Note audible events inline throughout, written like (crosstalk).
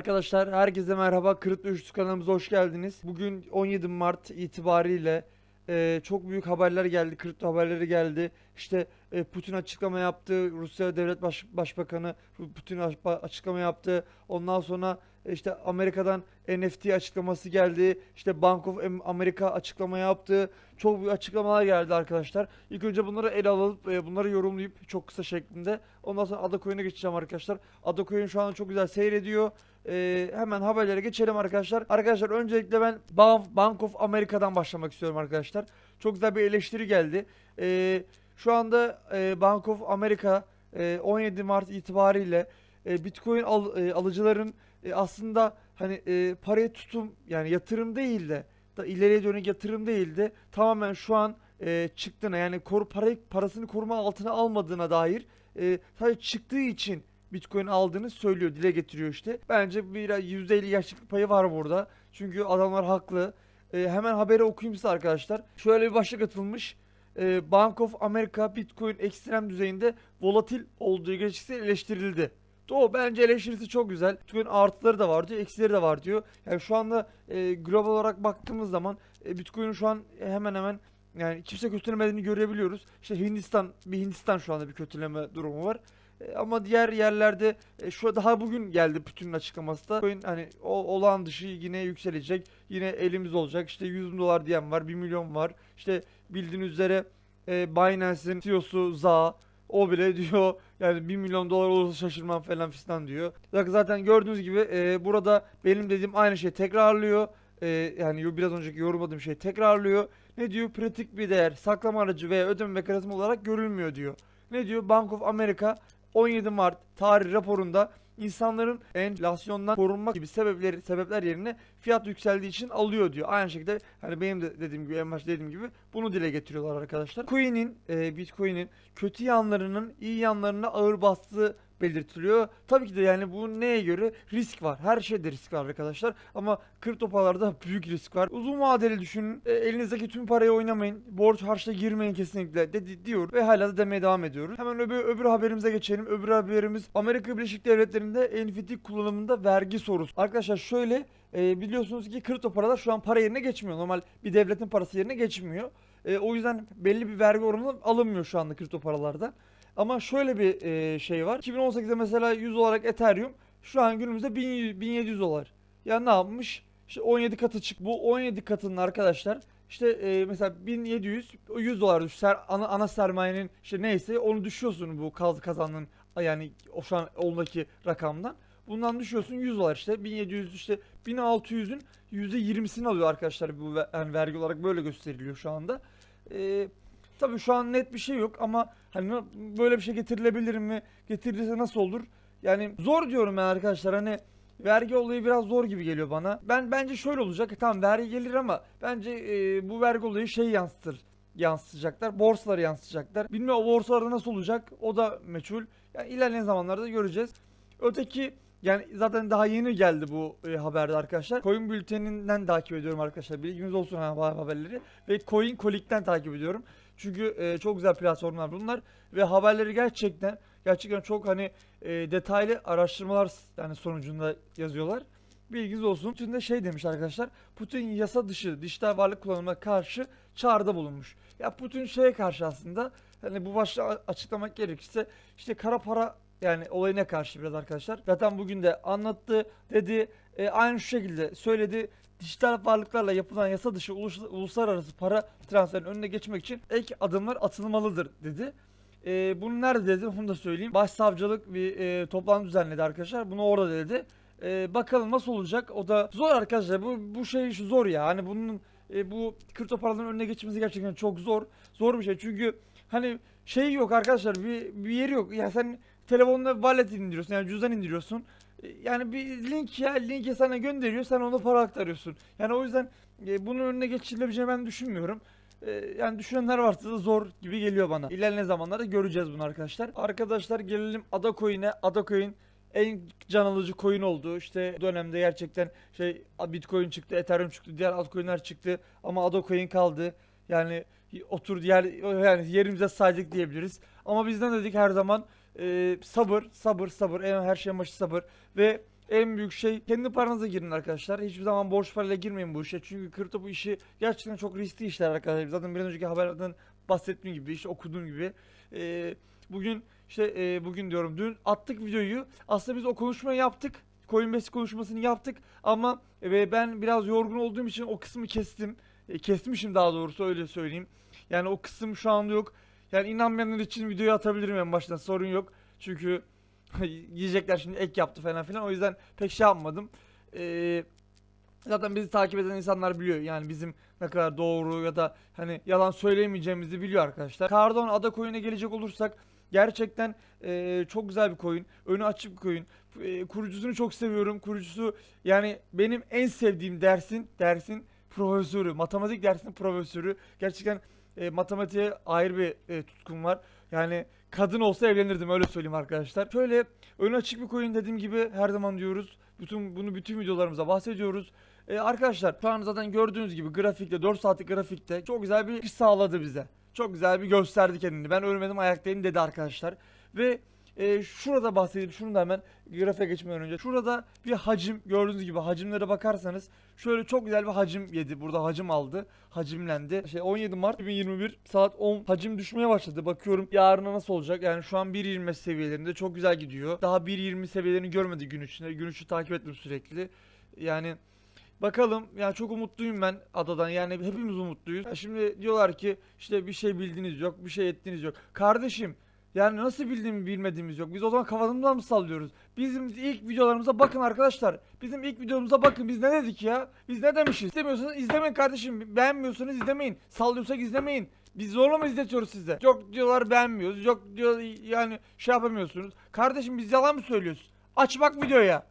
Arkadaşlar herkese merhaba. Kırıtlı Üçlü kanalımıza hoş geldiniz. Bugün 17 Mart itibariyle e, çok büyük haberler geldi. Kripto haberleri geldi. İşte Putin açıklama yaptı. Rusya Devlet Baş- Başbakanı Putin aç- açıklama yaptı. Ondan sonra e, işte Amerika'dan NFT açıklaması geldi. İşte Bank of Am- America açıklama yaptı. Çok büyük açıklamalar geldi arkadaşlar. İlk önce bunları ele alıp e, bunları yorumlayıp çok kısa şeklinde ondan sonra Adacoin'e geçeceğim arkadaşlar. Adacoin şu an çok güzel seyrediyor. Ee, hemen haberlere geçelim arkadaşlar. Arkadaşlar öncelikle ben Ban- Bank of America'dan başlamak istiyorum arkadaşlar. Çok güzel bir eleştiri geldi. Ee, şu anda e, Bank of America e, 17 Mart itibariyle e, Bitcoin al- e, alıcıların e, aslında hani e, parayı tutum yani yatırım değil de da ileriye dönük yatırım değil de tamamen şu an e, çıktığına yani koru parayı parasını koruma altına almadığına dair e, sadece çıktığı için Bitcoin aldığını söylüyor, dile getiriyor işte. Bence bir %50 gerçeklik payı var burada. Çünkü adamlar haklı. E, hemen haberi okuyayım size arkadaşlar. Şöyle bir başlık atılmış. E, Bank of America Bitcoin ekstrem düzeyinde volatil olduğu gerekçesi eleştirildi. Doğru bence eleştirisi çok güzel. Bitcoin artıları da var diyor, eksileri de var diyor. Yani şu anda e, global olarak baktığımız zaman e, Bitcoin'in şu an hemen hemen yani kimse kötülemediğini görebiliyoruz. İşte Hindistan, bir Hindistan şu anda bir kötüleme durumu var. Ama diğer yerlerde e, şu daha bugün geldi Putin'in açıklaması da. Bitcoin hani o olağan dışı yine yükselecek. Yine elimiz olacak. İşte 100 bin dolar diyen var, 1 milyon var. İşte bildiğiniz üzere e, Binance'in CEO'su Za o bile (laughs) diyor yani 1 milyon dolar olursa şaşırmam falan fistan diyor. Zaten gördüğünüz gibi e, burada benim dediğim aynı şey tekrarlıyor. E, yani biraz önceki yorumladığım şey tekrarlıyor. Ne diyor? Pratik bir değer, saklama aracı veya ödeme mekanizması olarak görülmüyor diyor. Ne diyor? Bank of America 17 Mart tarih raporunda insanların enflasyondan korunmak gibi sebepleri sebepler yerine fiyat yükseldiği için alıyor diyor. Aynı şekilde hani benim de dediğim gibi en başta dediğim gibi bunu dile getiriyorlar arkadaşlar. Coin'in e, Bitcoin'in kötü yanlarının iyi yanlarına ağır bastığı belirtiliyor. Tabii ki de yani bu neye göre risk var. Her şeyde risk var arkadaşlar. Ama kripto paralarda büyük risk var. Uzun vadeli düşünün. E, elinizdeki tüm parayı oynamayın. Borç harçla girmeyin kesinlikle dedi diyor ve hala da demeye devam ediyoruz. Hemen öbür, öbür haberimize geçelim. Öbür haberimiz Amerika Birleşik Devletleri'nde NFT kullanımında vergi sorusu. Arkadaşlar şöyle e, biliyorsunuz ki kripto paralar şu an para yerine geçmiyor. Normal bir devletin parası yerine geçmiyor. E, o yüzden belli bir vergi oranı alınmıyor şu anda kripto paralardan. Ama şöyle bir e, şey var. 2018'de mesela 100 olarak Ethereum şu an günümüzde 1100 1700 dolar. Ya ne yapmış? İşte 17 katı çık. Bu 17 katının arkadaşlar işte e, mesela 1700 o 100 dolar düş. Ser, ana, ana sermayenin işte neyse onu düşüyorsun bu kaz kazandığın yani o şu an oldaki rakamdan. Bundan düşüyorsun 100 dolar işte 1700 işte 1600'ün %20'sini alıyor arkadaşlar bu yani vergi olarak böyle gösteriliyor şu anda. Ee, tabii şu an net bir şey yok ama hani böyle bir şey getirilebilir mi? Getirilirse nasıl olur? Yani zor diyorum ben arkadaşlar hani vergi olayı biraz zor gibi geliyor bana. Ben bence şöyle olacak. Tamam vergi gelir ama bence e, bu vergi olayı şey yansıtır yansıtacaklar. Borsalara yansıtacaklar. Bilmiyorum borsalarda nasıl olacak o da meçhul. Yani ilerleyen zamanlarda göreceğiz. Öteki yani zaten daha yeni geldi bu e, haberde arkadaşlar. Coin bülteninden takip ediyorum arkadaşlar. Bilginiz olsun haberleri. Ve Coin Colic'ten takip ediyorum. Çünkü e, çok güzel platformlar bunlar. Ve haberleri gerçekten gerçekten çok hani e, detaylı araştırmalar yani sonucunda yazıyorlar. Bilginiz olsun. Putin de şey demiş arkadaşlar. Putin yasa dışı dijital varlık kullanımına karşı çağrıda bulunmuş. Ya Putin şeye karşı aslında hani bu başta açıklamak gerekirse işte kara para yani olayına karşı biraz arkadaşlar. Zaten bugün de anlattı dedi. E, aynı şu şekilde söyledi. Dijital varlıklarla yapılan yasa dışı ulus- uluslararası para transferinin önüne geçmek için ek adımlar atılmalıdır dedi. E, bunu nerede dedi onu da söyleyeyim. Başsavcılık bir e, toplantı düzenledi arkadaşlar. Bunu orada dedi. E, bakalım nasıl olacak? O da zor arkadaşlar. Bu bu şey işi zor ya. Hani bunun e, bu kripto paraların önüne geçmesi gerçekten çok zor. Zor bir şey. Çünkü hani şey yok arkadaşlar. Bir, bir yeri yok. Ya sen telefonuna wallet indiriyorsun. Yani cüzdan indiriyorsun. E, Yani bir link ya linki sana gönderiyor. Sen ona para aktarıyorsun. Yani o yüzden e, bunun önüne geçilebileceğini ben düşünmüyorum. E, yani düşünenler varsa da zor gibi geliyor bana. İlerleyen zamanlarda göreceğiz bunu arkadaşlar. Arkadaşlar gelelim Adacoin'e. Adacoin en can alıcı coin oldu. İşte dönemde gerçekten şey Bitcoin çıktı, Ethereum çıktı, diğer altcoin'ler çıktı ama Adacoin kaldı. Yani otur yer yani yerimize saydık diyebiliriz. Ama bizden dedik her zaman e, sabır, sabır, sabır. En her şeyin başı sabır ve en büyük şey kendi paranıza girin arkadaşlar. Hiçbir zaman borç parayla girmeyin bu işe. Çünkü kripto bu işi gerçekten çok riskli işler arkadaşlar. Zaten bir önceki haberlerden bahsettiğim gibi işte okuduğum gibi. Ee, bugün işte e, bugün diyorum dün attık videoyu. Aslında biz o konuşmayı yaptık. Coinbase konuşmasını yaptık ama e, ben biraz yorgun olduğum için o kısmı kestim. E, kesmişim daha doğrusu öyle söyleyeyim. Yani o kısım şu anda yok. Yani inanmayanlar için videoyu atabilirim en baştan sorun yok. Çünkü (laughs) yiyecekler şimdi ek yaptı falan filan o yüzden pek şey yapmadım. Ee, zaten bizi takip eden insanlar biliyor yani bizim ne kadar doğru ya da hani yalan söyleyemeyeceğimizi biliyor arkadaşlar. Cardano Ada Coin'e gelecek olursak gerçekten eee, çok güzel bir coin. Önü açık bir coin. Eee, kurucusunu çok seviyorum. Kurucusu yani benim en sevdiğim dersin dersin profesörü. Matematik dersinin profesörü. Gerçekten e, matematiğe ayrı bir e, tutkum var. Yani kadın olsa evlenirdim öyle söyleyeyim arkadaşlar. Şöyle önü açık bir coin dediğim gibi her zaman diyoruz. Bütün bunu bütün videolarımızda bahsediyoruz. E, arkadaşlar şu an zaten gördüğünüz gibi grafikte 4 saatlik grafikte çok güzel bir iş sağladı bize. Çok güzel bir gösterdi kendini. Ben ölmedim ayaktayım dedi arkadaşlar. Ve e, şurada bahsedeyim şunu da hemen grafiğe geçmeden önce. Şurada bir hacim gördüğünüz gibi hacimlere bakarsanız şöyle çok güzel bir hacim yedi. Burada hacim aldı. Hacimlendi. Şey 17 Mart 2021 saat 10 hacim düşmeye başladı. Bakıyorum yarına nasıl olacak? Yani şu an 1.25 seviyelerinde çok güzel gidiyor. Daha 1.20 seviyelerini görmedi gün içinde. Gün içi takip ettim sürekli. Yani Bakalım yani çok umutluyum ben adadan yani hepimiz umutluyuz. Ya Şimdi diyorlar ki işte bir şey bildiğiniz yok bir şey ettiğiniz yok. Kardeşim yani nasıl bildiğimi bilmediğimiz yok. Biz o zaman kafamızdan mı sallıyoruz? Bizim ilk videolarımıza bakın arkadaşlar. Bizim ilk videomuza bakın. Biz ne dedik ya? Biz ne demişiz? İstemiyorsanız izlemeyin kardeşim. Beğenmiyorsanız izlemeyin. Sallıyorsak izlemeyin. Biz zorla mı izletiyoruz size? Yok diyorlar beğenmiyoruz. Yok diyor yani şey yapamıyorsunuz. Kardeşim biz yalan mı söylüyoruz? Aç bak videoya.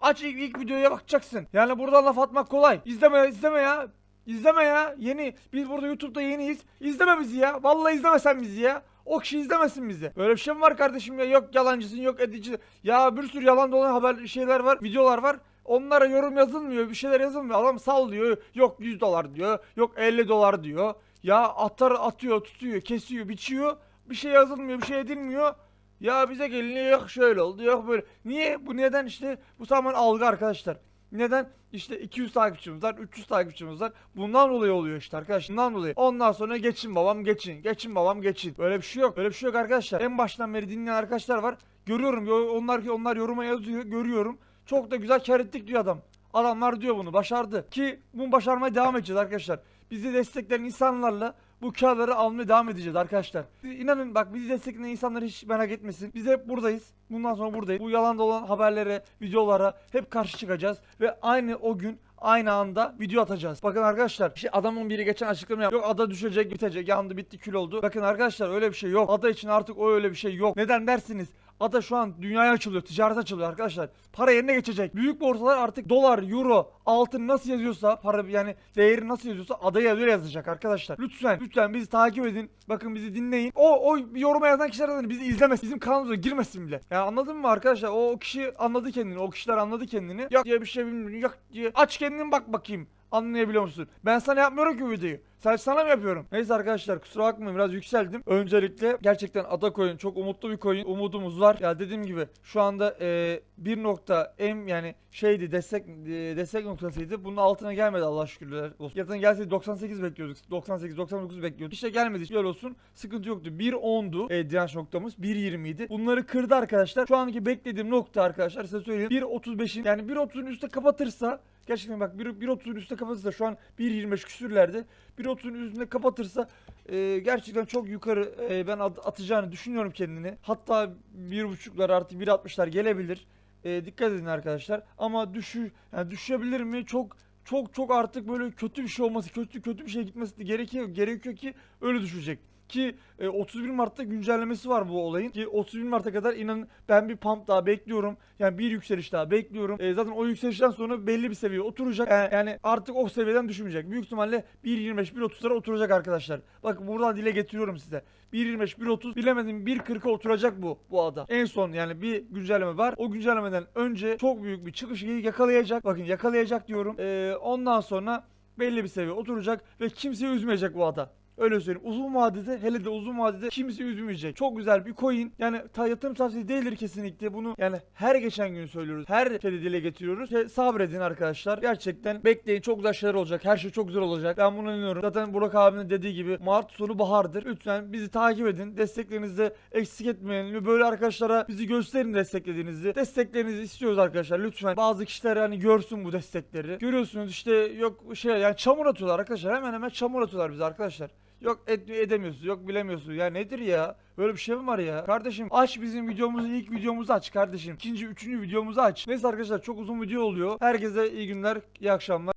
Aç ilk, ilk videoya bakacaksın. Yani burada laf atmak kolay. İzleme izleme ya. İzleme ya. Yeni. Biz burada YouTube'da yeniyiz. İzleme bizi ya. Vallahi izleme sen bizi ya. O kişi izlemesin bizi. Böyle bir şey mi var kardeşim ya? Yok yalancısın yok edici. Ya bir sürü yalan dolan haber şeyler var. Videolar var. Onlara yorum yazılmıyor. Bir şeyler yazılmıyor. Adam sallıyor. Yok 100 dolar diyor. Yok 50 dolar diyor. Ya atar atıyor tutuyor kesiyor biçiyor. Bir şey yazılmıyor bir şey edilmiyor. Ya bize geliniyor yok şöyle oldu yok böyle. Niye? Bu neden işte? Bu tamamen algı arkadaşlar. Neden? İşte 200 takipçimiz var, 300 takipçimiz var. Bundan dolayı oluyor işte arkadaşlar. Bundan dolayı. Ondan sonra geçin babam geçin. Geçin babam geçin. Böyle bir şey yok. Böyle bir şey yok arkadaşlar. En baştan beri dinleyen arkadaşlar var. Görüyorum. yo- Onlar ki onlar yoruma yazıyor. Görüyorum. Çok da güzel kar ettik diyor adam. Adamlar diyor bunu. Başardı. Ki bunu başarmaya devam edeceğiz arkadaşlar. Bizi destekleyen insanlarla bu karları almaya devam edeceğiz arkadaşlar. İnanın bak bizi destekleyen insanlar hiç merak etmesin. Biz hep buradayız. Bundan sonra buradayız. Bu yalan dolan haberlere, videolara hep karşı çıkacağız. Ve aynı o gün aynı anda video atacağız. Bakın arkadaşlar şey adamın biri geçen açıklama yaptı. Yok ada düşecek bitecek yandı bitti kül oldu. Bakın arkadaşlar öyle bir şey yok. Ada için artık o öyle bir şey yok. Neden dersiniz? Ada şu an dünyaya açılıyor, ticaret açılıyor arkadaşlar. Para yerine geçecek. Büyük borsalar artık dolar, euro, altın nasıl yazıyorsa, para yani değeri nasıl yazıyorsa adaya öyle yazacak arkadaşlar. Lütfen, lütfen bizi takip edin. Bakın bizi dinleyin. O o yoruma yazan kişiler zaten bizi izlemesin. Bizim kanalımıza girmesin bile. Ya anladın mı arkadaşlar? O, o kişi anladı kendini. O kişiler anladı kendini. Yok diye bir şey bilmiyorum. Yok diye. Aç kendin bak bakayım. Anlayabiliyor musun? Ben sana yapmıyorum ki bu videoyu. Sadece sana mı yapıyorum? Neyse arkadaşlar kusura bakmayın biraz yükseldim. Öncelikle gerçekten Ada Coin çok umutlu bir coin. Umudumuz var. Ya dediğim gibi şu anda e, bir nokta M yani şeydi destek e, destek noktasıydı. Bunun altına gelmedi Allah şükürler olsun. Zaten gelseydi 98 bekliyorduk. 98 99 bekliyorduk. İşte gelmedi. Şöyle olsun. Sıkıntı yoktu. 1.10'du e, direnç noktamız. 1.20 idi. Bunları kırdı arkadaşlar. Şu anki beklediğim nokta arkadaşlar size söyleyeyim. 1.35'in yani 1.30'un üstte kapatırsa Gerçekten bak 1 1.30'un üstte kapatırsa şu an 1.25 küsürlerde 1.30'un üstünde kapatırsa e, gerçekten çok yukarı e, ben at- atacağını düşünüyorum kendini. Hatta 1.5'lar artı 1.60'lar gelebilir. E, dikkat edin arkadaşlar. Ama düşü yani düşebilir mi? Çok çok çok artık böyle kötü bir şey olması, kötü kötü bir şey gitmesi gerekiyor gerekiyor ki öyle düşecek. Ki e, 31 Mart'ta güncellemesi var bu olayın. Ki 31 Mart'a kadar inanın ben bir pump daha bekliyorum. Yani bir yükseliş daha bekliyorum. E, zaten o yükselişten sonra belli bir seviye oturacak. Yani, yani artık o seviyeden düşmeyecek. Büyük ihtimalle 1.25 1.30'lara oturacak arkadaşlar. Bakın buradan dile getiriyorum size. 1.25 1.30 bilemedim 1.40'a oturacak bu bu ada. En son yani bir güncelleme var. O güncellemeden önce çok büyük bir çıkışı yakalayacak. Bakın yakalayacak diyorum. E, ondan sonra belli bir seviye oturacak ve kimseyi üzmeyecek bu ada. Öyle söyleyeyim. Uzun vadede hele de uzun vadede kimse üzmeyecek. Çok güzel bir coin. Yani ta yatırım tavsiyesi değildir kesinlikle. Bunu yani her geçen gün söylüyoruz. Her şeyde dile getiriyoruz. Şey, sabredin arkadaşlar. Gerçekten bekleyin. Çok güzel şeyler olacak. Her şey çok güzel olacak. Ben buna inanıyorum. Zaten Burak abinin dediği gibi Mart sonu bahardır. Lütfen bizi takip edin. Desteklerinizi de eksik etmeyin. Böyle arkadaşlara bizi gösterin desteklediğinizi. Desteklerinizi istiyoruz arkadaşlar. Lütfen bazı kişiler hani görsün bu destekleri. Görüyorsunuz işte yok şey yani çamur atıyorlar arkadaşlar. Hemen hemen çamur atıyorlar bize arkadaşlar. Yok et, edemiyorsunuz, yok bilemiyorsunuz. Ya nedir ya? Böyle bir şey mi var ya? Kardeşim aç bizim videomuzu, ilk videomuzu aç kardeşim. İkinci, üçüncü videomuzu aç. Neyse arkadaşlar çok uzun video oluyor. Herkese iyi günler, iyi akşamlar.